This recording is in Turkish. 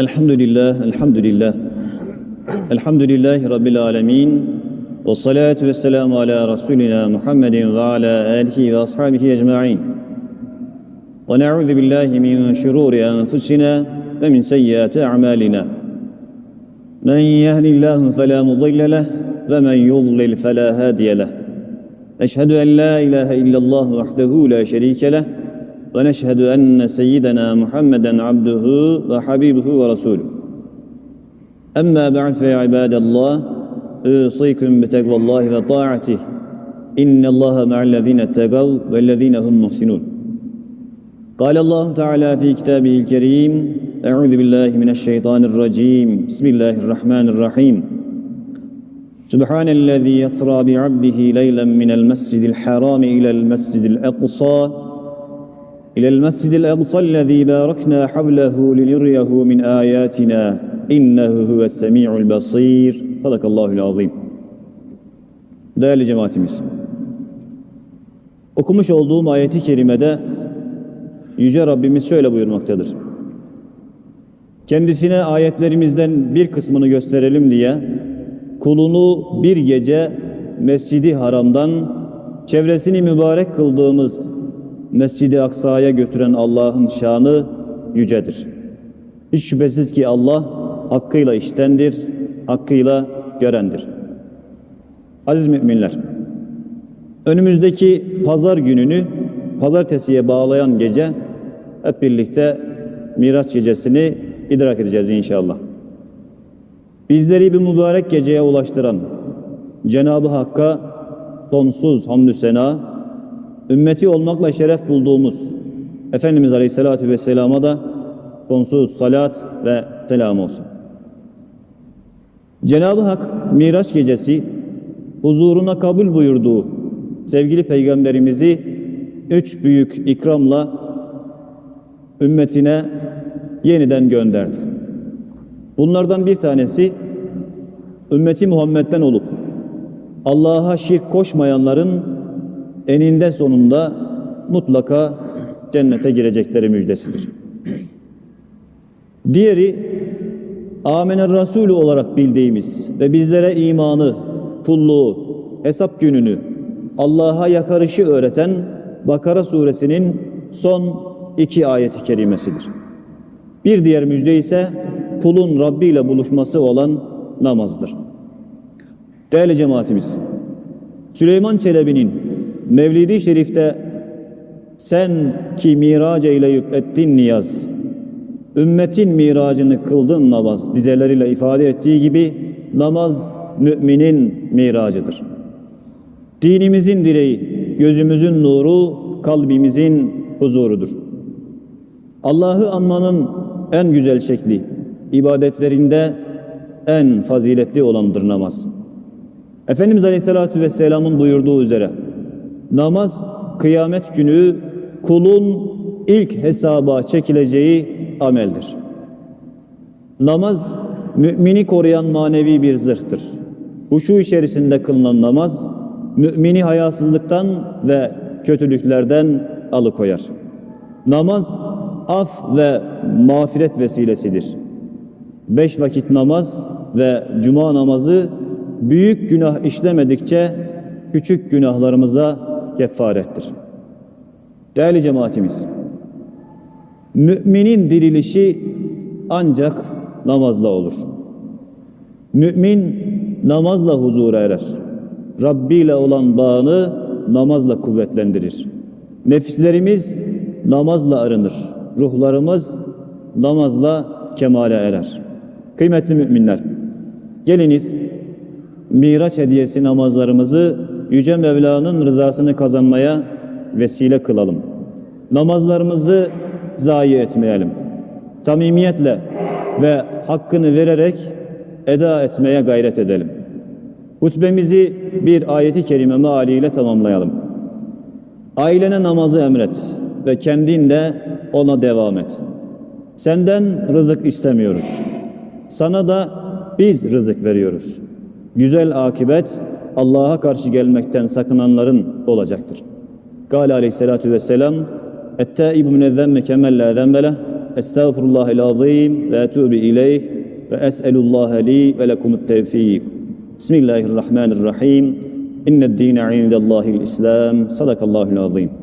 الحمد لله الحمد لله الحمد لله رب العالمين والصلاة والسلام على رسولنا محمد وعلى آله وأصحابه أجمعين ونعوذ بالله من شرور أنفسنا ومن سيئات أعمالنا من يهد الله فلا مضل له ومن يضلل فلا هادي له أشهد أن لا إله إلا الله وحده لا شريك له ونشهد أن سيدنا محمدا عبده وحبيبه ورسوله. أما بعد فيا عباد الله أوصيكم بتقوى الله وطاعته. إن الله مع الذين اتقوا والذين هم محسنون. قال الله تعالى في كتابه الكريم أعوذ بالله من الشيطان الرجيم. بسم الله الرحمن الرحيم. سبحان الذي يسرى بعبده ليلا من المسجد الحرام إلى المسجد الأقصى إلى المسجد الأقصى الذي باركنا حوله لنريه من آياتنا إنه هو السميع البصير صدق الله العظيم Değerli cemaatimiz, okumuş olduğum ayeti kerimede Yüce Rabbimiz şöyle buyurmaktadır. Kendisine ayetlerimizden bir kısmını gösterelim diye kulunu bir gece Mescidi Haram'dan çevresini mübarek kıldığımız Mescid-i Aksa'ya götüren Allah'ın şanı yücedir. Hiç şüphesiz ki Allah hakkıyla iştendir, hakkıyla görendir. Aziz müminler, önümüzdeki pazar gününü pazartesiye bağlayan gece hep birlikte Miraç gecesini idrak edeceğiz inşallah. Bizleri bir mübarek geceye ulaştıran Cenab-ı Hakk'a sonsuz hamdü sena, ümmeti olmakla şeref bulduğumuz Efendimiz Aleyhisselatü Vesselam'a da sonsuz salat ve selam olsun. Cenab-ı Hak Miraç gecesi huzuruna kabul buyurduğu sevgili peygamberimizi üç büyük ikramla ümmetine yeniden gönderdi. Bunlardan bir tanesi ümmeti Muhammed'den olup Allah'a şirk koşmayanların eninde sonunda mutlaka cennete girecekleri müjdesidir. Diğeri Amener Resulü olarak bildiğimiz ve bizlere imanı, kulluğu, hesap gününü, Allah'a yakarışı öğreten Bakara suresinin son iki ayeti kerimesidir. Bir diğer müjde ise kulun Rabbi ile buluşması olan namazdır. Değerli cemaatimiz, Süleyman Çelebi'nin Mevlidi Şerif'te sen ki mirac eyleyip ettin niyaz, ümmetin miracını kıldın namaz dizeleriyle ifade ettiği gibi namaz müminin miracıdır. Dinimizin direği, gözümüzün nuru, kalbimizin huzurudur. Allah'ı anmanın en güzel şekli, ibadetlerinde en faziletli olandır namaz. Efendimiz Aleyhisselatü Vesselam'ın buyurduğu üzere namaz kıyamet günü kulun ilk hesaba çekileceği ameldir. Namaz mümini koruyan manevi bir zırhtır. Huşu içerisinde kılınan namaz mümini hayasızlıktan ve kötülüklerden alıkoyar. Namaz af ve mağfiret vesilesidir. Beş vakit namaz ve cuma namazı büyük günah işlemedikçe küçük günahlarımıza kefarettir. Değerli cemaatimiz, müminin dirilişi ancak namazla olur. Mümin namazla huzura erer. Rabbi ile olan bağını namazla kuvvetlendirir. Nefislerimiz namazla arınır. Ruhlarımız namazla kemale erer. Kıymetli müminler, geliniz Miraç hediyesi namazlarımızı Yüce Mevla'nın rızasını kazanmaya vesile kılalım. Namazlarımızı zayi etmeyelim. Samimiyetle ve hakkını vererek eda etmeye gayret edelim. Hutbemizi bir ayeti kerime mealiyle tamamlayalım. Ailene namazı emret ve kendin de ona devam et. Senden rızık istemiyoruz. Sana da biz rızık veriyoruz. Güzel akibet Allah'a karşı gelmekten sakınanların olacaktır. Gale aleyhissalatu vesselam Ettaibu minezzemme kemel la zembele estağfirullahel azim ve etûbü ileyh ve es'elullaha li ve lekumut tevfik. Bismillahirrahmanirrahim. İnned dîne indellâhil İslam. Sadakallahul azim.